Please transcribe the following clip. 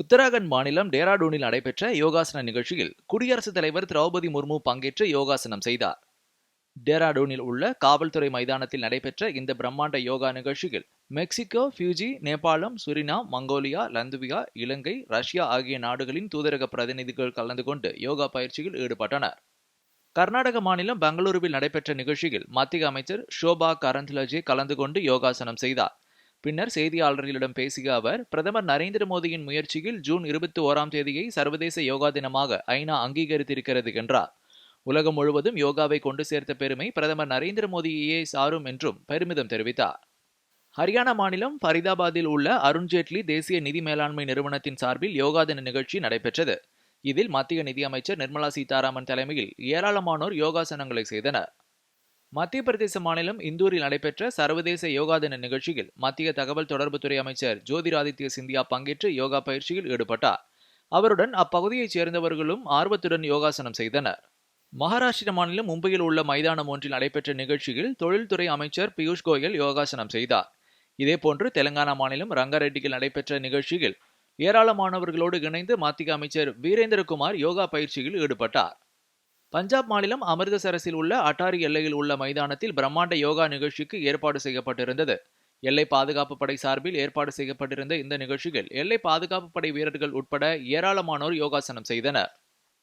உத்தராகண்ட் மாநிலம் டேராடூனில் நடைபெற்ற யோகாசன நிகழ்ச்சியில் குடியரசுத் தலைவர் திரௌபதி முர்மு பங்கேற்று யோகாசனம் செய்தார். டேராடூனில் உள்ள காவல்துறை மைதானத்தில் நடைபெற்ற இந்த பிரம்மாண்ட யோகா நிகழ்ச்சியில் மெக்சிகோ ஃபியூஜி நேபாளம் சுரினாம் மங்கோலியா லந்துவியா இலங்கை ரஷ்யா ஆகிய நாடுகளின் தூதரக பிரதிநிதிகள் கலந்து கொண்டு யோகா பயிற்சியில் ஈடுபட்டனர். கர்நாடக மாநிலம் பெங்களூருவில் நடைபெற்ற நிகழ்ச்சியில் மத்திய அமைச்சர் ஷோபா கரந்த்லஜே கலந்து கொண்டு யோகாசனம் செய்தார். பின்னர் செய்தியாளர்களிடம் பேசிய அவர் பிரதமர் நரேந்திர மோடியின் முயற்சியில் ஜூன் இருபத்தி ஓராம் தேதியை சர்வதேச யோகா தினமாக ஐநா அங்கீகரித்திருக்கிறது என்றார். உலகம் முழுவதும் யோகாவை கொண்டு சேர்த்த பெருமை பிரதமர் நரேந்திர மோடியையே சாரும் என்றும் பெருமிதம் தெரிவித்தார். ஹரியானா மாநிலம் ஃபரிதாபாத்தில் உள்ள அருண்ஜேட்லி தேசிய நிதி மேலாண்மை நிறுவனத்தின் சார்பில் யோகா தின நிகழ்ச்சி நடைபெற்றது. இதில் மத்திய நிதியமைச்சர் நிர்மலா சீதாராமன் தலைமையில் ஏராளமானோர் யோகாசனங்களை செய்தனர். மத்திய பிரதேச மாநிலம் இந்தூரில் நடைபெற்ற சர்வதேச யோகா தின நிகழ்ச்சியில் மத்திய தகவல் தொடர்புத்துறை அமைச்சர் ஜோதிராதித்ய சிந்தியா பங்கேற்று யோகா பயிற்சியில் ஈடுபட்டார். அவருடன் அப்பகுதியைச் சேர்ந்தவர்களும் ஆர்வத்துடன் யோகாசனம் செய்தனர். மகாராஷ்டிர மாநிலம் மும்பையில் உள்ள மைதானம் ஒன்றில் நடைபெற்ற நிகழ்ச்சியில் தொழில்துறை அமைச்சர் பியூஷ் கோயல் யோகாசனம் செய்தார். இதேபோன்று தெலங்கானா மாநிலம் ரங்காரெட்டியில் நடைபெற்ற நிகழ்ச்சியில் ஏராளமானவர்களோடு இணைந்து மத்திய அமைச்சர் வீரேந்திரகுமார் யோகா பயிற்சியில் ஈடுபட்டார். பஞ்சாப் மாநிலம் அமிர்தசரஸில் உள்ள அட்டாரி எல்லையில் உள்ள மைதானத்தில் பிரம்மாண்ட யோகா நிகழ்ச்சிக்கு ஏற்பாடு செய்யப்பட்டிருந்தது. எல்லை பாதுகாப்பு படை சார்பில் ஏற்பாடு செய்யப்பட்டிருந்த இந்த நிகழ்ச்சியில் எல்லை பாதுகாப்பு படை வீரர்கள் உட்பட ஏராளமானோர் யோகாசனம் செய்தனர்.